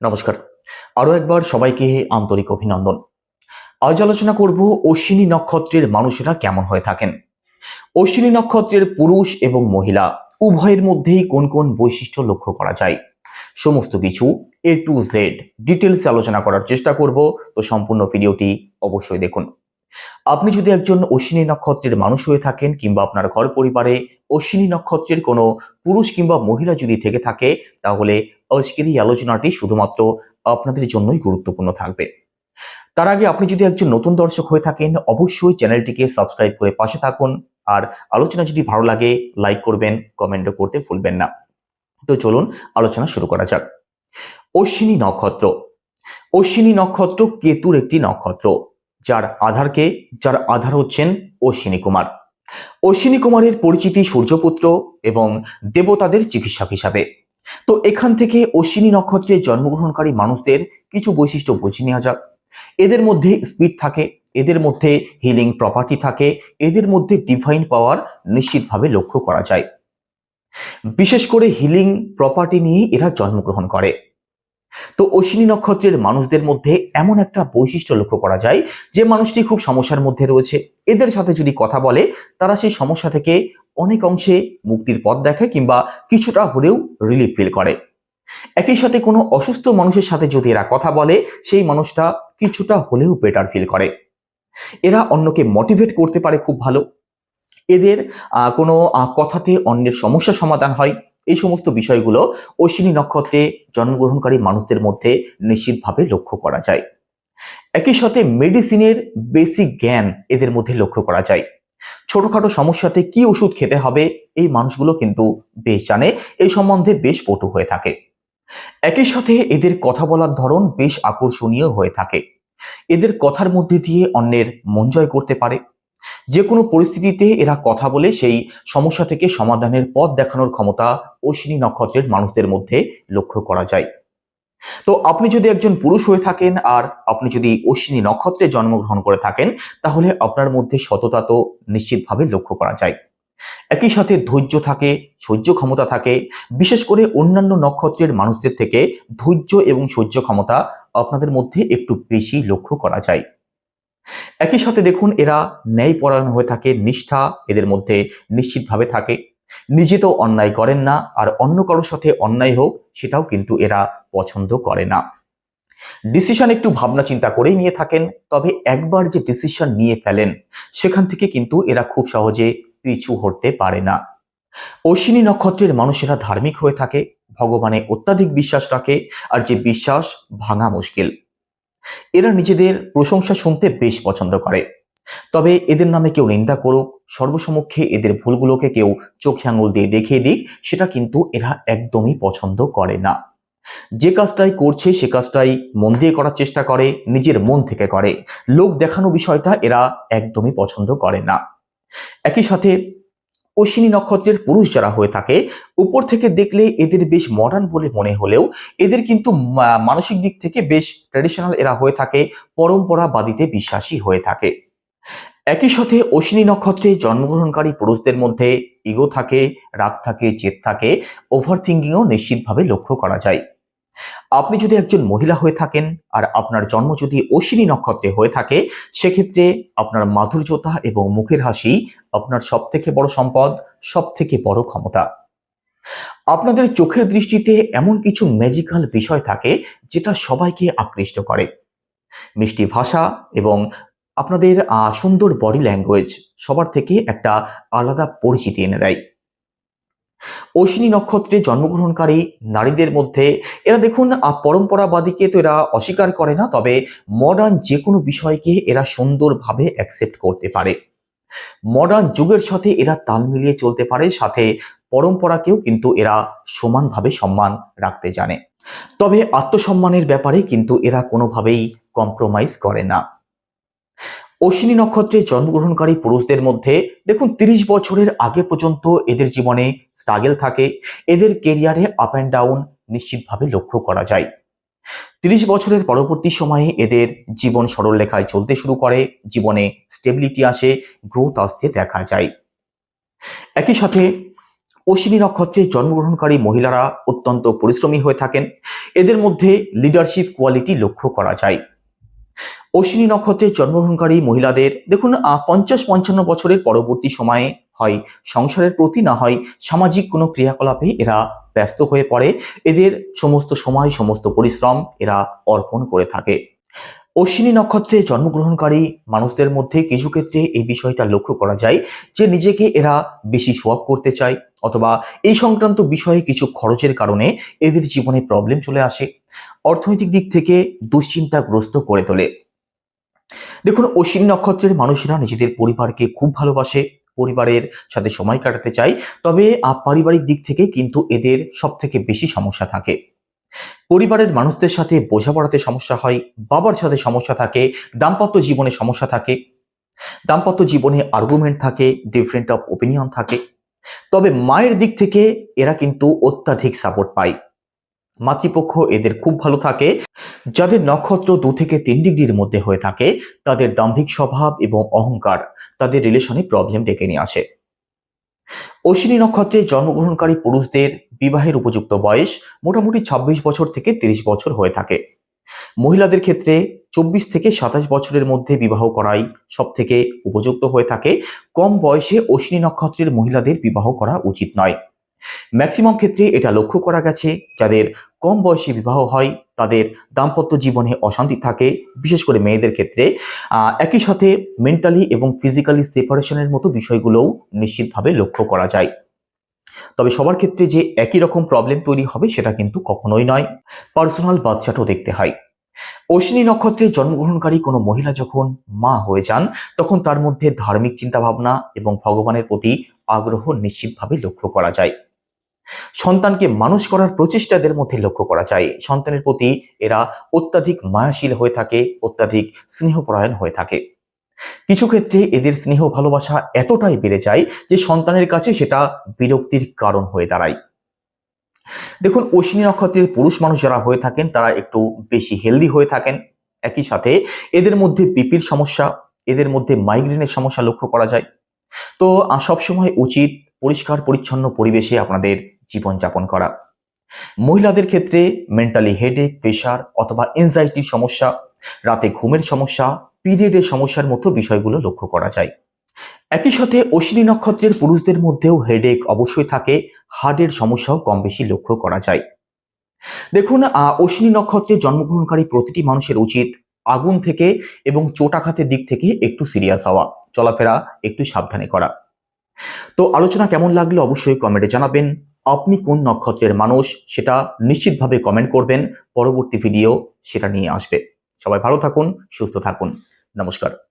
নমস্কার। আরও একবার সবাইকে আন্তরিক অভিনন্দন। আজ আলোচনা করব অশ্বিনী নক্ষত্রের মানুষেরা কেমন হয়ে থাকেন। অশ্বিনী নক্ষত্রের পুরুষ এবং মহিলা উভয়ের মধ্যেই কোন কোন বৈশিষ্ট্য লক্ষ্য করা যায়? সমস্ত কিছু এ টু জেড ডিটেলসে আলোচনা করার চেষ্টা করব, তো সম্পূর্ণ ভিডিওটি অবশ্যই দেখুন। আপনি যদি একজন অশ্বিনী নক্ষত্রের মানুষ হয়ে থাকেন কিংবা আপনার ঘর পরিবারে অশ্বিনী নক্ষত্রের কোনো পুরুষ কিংবা মহিলা যদি থেকে থাকে, তাহলে আজকের এই আলোচনাটি শুধুমাত্র আপনাদের জন্যই গুরুত্বপূর্ণ থাকবে। তার আগে আপনি যদি একজন নতুন দর্শক হয়ে থাকেন, অবশ্যই চ্যানেলটিকে সাবস্ক্রাইব করে পাশে থাকুন আর আলোচনা যদি ভালো লাগে, লাইক করবেন কমেন্টও করতে ভুলবেন না। তো চলুন আলোচনা শুরু করা যাক। অশ্বিনী নক্ষত্র। অশ্বিনী নক্ষত্র কেতুর একটি নক্ষত্র, যার আধারকে, যার আধার হচ্ছেন অশ্বিনী কুমার। অশ্বিনী কুমারের পরিচিতি সূর্যপুত্র এবং দেবতাদের চিকিৎসক হিসাবে। তো এখান থেকে অশ্বিনী নক্ষত্রে জন্মগ্রহণকারী মানুষদের কিছু বৈশিষ্ট্য বুঝে নেওয়া যাক। এদের মধ্যে স্পিড থাকে, এদের মধ্যে হিলিং প্রপার্টি থাকে, এদের মধ্যে ডিভাইন পাওয়ার নিশ্চিতভাবে লক্ষ্য করা যায়। বিশেষ করে হিলিং প্রপার্টি নিয়ে এরা জন্মগ্রহণ করে। তো অশ্বিনী নক্ষত্রের মানুষদের মধ্যে এমন একটা বৈশিষ্ট্য লক্ষ্য করা যায় যে মানুষটি খুব সমস্যার মধ্যে রয়েছে। এদের সাথে যদি কথা বলে, তারা সেই সমস্যা থেকে অনেক অংশে মুক্তির পথ দেখায় কিংবা কিছুটা হলেও রিলিফ ফিল করে। একই সাথে কোনো অসুস্থ মানুষের সাথে যদি এরা কথা বলে, সেই মানুষটা কিছুটা হলেও বেটার ফিল করে। এরা অন্যকে মোটিভেট করতে পারে খুব ভালো। এদের কোনো কথাতে অন্যের সমস্যা সমাধান হয়। এই সমস্ত বিষয়গুলো অশ্বিনী নক্ষত্রে জন্মগ্রহণকারী মানুষদের মধ্যে নিশ্চিতভাবে লক্ষ্য করা যায়। একই সাথে মেডিসিনের বেসিক জ্ঞান এদের মধ্যে লক্ষ্য করা যায়। ছোটখাটো সমস্যাতে কি ওষুধ খেতে হবে, এই মানুষগুলো কিন্তু বেশ জানে। এই সম্বন্ধে বেশ পটু হয়ে থাকে। একই সাথে এদের কথা বলার ধরন বেশ আকর্ষণীয় হয়ে থাকে। এদের কথার মধ্যে দিয়ে অন্যের মন জয় করতে পারে। যে কোনো পরিস্থিতিতে এরা কথা বলে সেই সমস্যা থেকে সমাধানের পথ দেখানোর ক্ষমতা অশ্বিনী নক্ষত্রের মানুষদের মধ্যে লক্ষ্য করা যায়। তো আপনি যদি একজন পুরুষ হয়ে থাকেন আর আপনি যদি অশ্বিনী নক্ষত্রে জন্মগ্রহণ করে থাকেন, তাহলে আপনার মধ্যে সততা তো নিশ্চিতভাবে লক্ষ্য করা যায়। একই সাথে ধৈর্য থাকে, সহ্য ক্ষমতা থাকে। বিশেষ করে অন্যান্য নক্ষত্রের মানুষদের থেকে ধৈর্য এবং সহ্য ক্ষমতা আপনাদের মধ্যে একটু বেশি লক্ষ্য করা যায়। একই সাথে দেখুন, এরা ন্যায়পরায়ণ হয়ে থাকে, নিষ্ঠা এদের মধ্যে নিশ্চিতভাবে থাকে। নিজে তো অন্যায় করেন না, আর অন্য কারোর সাথে অন্যায় হোক, সেটাও কিন্তু এরা পছন্দ করে না। ডিসিশন একটু ভাবনা চিন্তা করেই নিয়ে থাকেন, তবে একবার যে ডিসিশন নিয়ে ফেলেন, সেখান থেকে কিন্তু এরা খুব সহজে পিছু হটতে পারে না। অশ্বিনী নক্ষত্রের মানুষেরা ধার্মিক হয়ে থাকে, ভগবানে অত্যাধিক বিশ্বাস রাখে, আর যে বিশ্বাস ভাঙা মুশকিল। এরা নিজেদের প্রশংসা শুনতে বেশ পছন্দ করে। তবে এদের নামে কেউ নিন্দা করুক, সর্বসমক্ষে এদের ভুলগুলোকে কেউ চোখে আঙুল দিয়ে দেখিয়ে দিক, সেটা কিন্তু এরা একদমই পছন্দ করে না। যে কাজটাই করছে, সে কাজটাই মন দিয়ে করার চেষ্টা করে, নিজের মন থেকে করে। লোক দেখানো বিষয়টা এরা একদমই পছন্দ করে না। একই সাথে অশ্বিনী নক্ষত্রের পুরুষ যারা হয়ে থাকে, উপর থেকে দেখলে এদের বেশ মডার্ন বলে মনে হলেও, এদের কিন্তু মানসিক দিক থেকে বেশ ট্র্যাডিশনাল এরা হয়ে থাকে, পরম্পরাবাদীতে বিশ্বাসী হয়ে থাকে। একই সাথে অশ্বিনী নক্ষত্রে জন্মগ্রহণকারী পুরুষদের মধ্যে ইগো থাকে, রাগ থাকে চেত থাকে ওভার থিঙ্কিংও নিশ্চিতভাবে লক্ষ্য করা যায়। আপনি যদি একজন মহিলা হয়ে থাকেন আর আপনার জন্ম যদি অশ্বিনী নক্ষত্রে হয়ে থাকে, সেক্ষেত্রে আপনার মাধুর্যতা এবং মুখের হাসি আপনার সব থেকে বড় সম্পদ সব থেকে বড় ক্ষমতা। আপনাদের চোখের দৃষ্টিতে এমন কিছু ম্যাজিক্যাল বিষয় থাকে, যেটা সবাইকে আকৃষ্ট করে। মিষ্টি ভাষা এবং আপনাদের সুন্দর বডি ল্যাঙ্গুয়েজ সবার থেকে একটা আলাদা পরিচিতি এনে দেয়। অশ্বিনী নক্ষত্রে জন্মগ্রহণকারী নারীদের মধ্যে, এরা দেখুন পরম্পরাবাদীকে তো এরা অস্বীকার করে না, তবে মডার্ন যে কোনো বিষয়কে এরা সুন্দরভাবে অ্যাকসেপ্ট করতে পারে। মডার্ন যুগের সাথে এরা তাল মিলিয়ে চলতে পারে, সাথে পরম্পরাকেও কিন্তু এরা সমানভাবে সম্মান রাখতে জানে। তবে আত্মসম্মানের ব্যাপারে কিন্তু এরা কোনোভাবেই কম্প্রোমাইজ করে না। অশ্বিনী নক্ষত্রে জন্মগ্রহণকারী পুরুষদের মধ্যে দেখুন তিরিশ বছরের আগে পর্যন্ত এদের জীবনে স্ট্রাগেল থাকে। এদের কেরিয়ারে আপ অ্যান্ড ডাউন নিশ্চিতভাবে লক্ষ্য করা যায়। তিরিশ বছরের পরবর্তী সময়ে এদের জীবন সরল লেখায় চলতে শুরু করে, জীবনে স্টেবিলিটি আসে গ্রোথ আসতে দেখা যায়। একই সাথে অশ্বিনী নক্ষত্রে জন্মগ্রহণকারী মহিলারা অত্যন্ত পরিশ্রমী হয়ে থাকেন। এদের মধ্যে লিডারশিপ কোয়ালিটি লক্ষ্য করা যায়। অশ্বিনী নক্ষত্রে জন্মগ্রহণকারী মহিলাদের দেখুন পঞ্চাশ পঞ্চান্ন বছরের পরবর্তী সময়ে হয়। সংসারের প্রতি না হয় সামাজিক কোনো ক্রিয়াকলাপে এরা ব্যস্ত হয়ে পড়ে। এদের সমস্ত সময়, সমস্ত পরিশ্রম এরা অর্পণ করে থাকে। অশ্বিনী নক্ষত্রে জন্মগ্রহণকারী মানুষদের মধ্যে কিছু ক্ষেত্রে এই বিষয়টা লক্ষ্য করা যায় যে নিজেকে এরা বেশি সোয়াব করতে চায় অথবা এই সংক্রান্ত বিষয়ে কিছু খরচের কারণে এদের জীবনে প্রবলেম চলে আসে। অর্থনৈতিক দিক থেকে দুশ্চিন্তাগ্রস্ত করে তোলে। দেখুন অশ্বিনী নক্ষত্রের মানুষেরা নিজেদের পরিবারকে খুব ভালোবাসে, পরিবারের সাথে সময় কাটাতে চায়, তবে পারিবারিক দিক থেকে কিন্তু এদের সব থেকে বেশি সমস্যা থাকে। পরিবারের মানুষদের সাথে বোঝাপড়াতে সমস্যা হয়, বাবার সাথে সমস্যা থাকে, দাম্পত্য জীবনে সমস্যা থাকে। দাম্পত্য জীবনে আর্গুমেন্ট থাকে ডিফারেন্ট অফ ওপিনিয়ন থাকে। তবে মায়ের দিক থেকে এরা কিন্তু অত্যাধিক সাপোর্ট পায়। মাতৃপক্ষ এদের খুব ভালো থাকে। যাদের নক্ষত্র দু থেকে তিন ডিগ্রির মধ্যে হয়ে থাকে, তাদের দাম্ভিক স্বভাব এবং অহংকার তাদের রিলেশনে প্রবলেম ডেকে নিয়ে আসে। অশ্বিনী নক্ষত্রে জন্মগ্রহণকারী পুরুষদের বিবাহের উপযুক্ত বয়স মোটামুটি ২৬ বছর থেকে ৩০ বছর হয়ে থাকে। মহিলাদের ক্ষেত্রে চব্বিশ থেকে সাতাশ বছরের মধ্যে বিবাহ করাই সব থেকে উপযুক্ত হয়ে থাকে। কম বয়সে অশ্বিনী নক্ষত্রের মহিলাদের বিবাহ করা উচিত নয়। ম্যাক্সিমাম ক্ষেত্রে এটা লক্ষ্য করা গেছে, যাদের কম বয়সে বিবাহ হয়, তাদের দাম্পত্য জীবনে অশান্তি থাকে, বিশেষ করে মেয়েদের ক্ষেত্রে। একই সাথে মেন্টালি এবং ফিজিক্যালি সেপারেশনের মতো বিষয়গুলোও নিশ্চিতভাবে লক্ষ্য করা যায়। তবে সবার ক্ষেত্রে যে একই রকম প্রবলেম তৈরি হবে, সেটা কিন্তু কখনোই নয়। পার্সোনাল বাচ্চাটাও দেখতে হয়। অশ্বিনী নক্ষত্রে জন্মগ্রহণকারী কোনো মহিলা যখন মা হয়ে যান, তখন তার মধ্যে ধার্মিক চিন্তাভাবনা এবং ভগবানের প্রতি আগ্রহ নিশ্চিতভাবে লক্ষ্য করা যায়। সন্তানকে মানুষ করার প্রচেষ্টাদের মধ্যে লক্ষ্য করা যায়। সন্তানের প্রতি এরা অত্যাধিক মায়াশীল হয়ে থাকে, অত্যাধিক স্নেহপরায়ণ হয়ে থাকে। কিছু ক্ষেত্রে এদের স্নেহ ভালোবাসা এতটাই বেড়ে যায় যে সন্তানের কাছে সেটা বিরক্তির কারণ হয়ে দাঁড়ায়। দেখুন, অশ্বিনী নক্ষত্রের পুরুষ মানুষ যারা হয়ে থাকেন, তারা একটু বেশি হেলদি হয়ে থাকেন। একই সাথে এদের মধ্যে পিপির সমস্যা, এদের মধ্যে মাইগ্রেনের সমস্যা লক্ষ্য করা যায়। তো সবসময় উচিত পরিষ্কার পরিচ্ছন্ন পরিবেশে আপনাদের জীবনযাপন করা। মহিলাদের ক্ষেত্রে মেন্টালি হেডেক প্রেশার অথবা এনজাইটির সমস্যা, রাতে ঘুমের সমস্যা পিরিয়ডের সমস্যার মতো বিষয়গুলো লক্ষ্য করা যায়। একই সাথে অশ্বিনী নক্ষত্রের পুরুষদের মধ্যেও হেডেক অবশ্যই থাকে হার্টের সমস্যাও কম বেশি লক্ষ্য করা যায়। দেখুন অশ্বিনী নক্ষত্রে জন্মগ্রহণকারী প্রতিটি মানুষের উচিত আগুন থেকে এবং চোটাঘাতের দিক থেকে একটু সিরিয়াস হওয়া, চলাফেরা একটু সাবধানে করা। তো আলোচনা কেমন লাগল অবশ্যই কমেন্টে জানাবেন। আপনি কোন নক্ষত্রের মানুষ সেটা নিশ্চিতভাবে কমেন্ট করবেন, পরবর্তী ভিডিও সেটা নিয়ে আসবে। সবাই ভালো থাকুন, সুস্থ থাকুন। নমস্কার।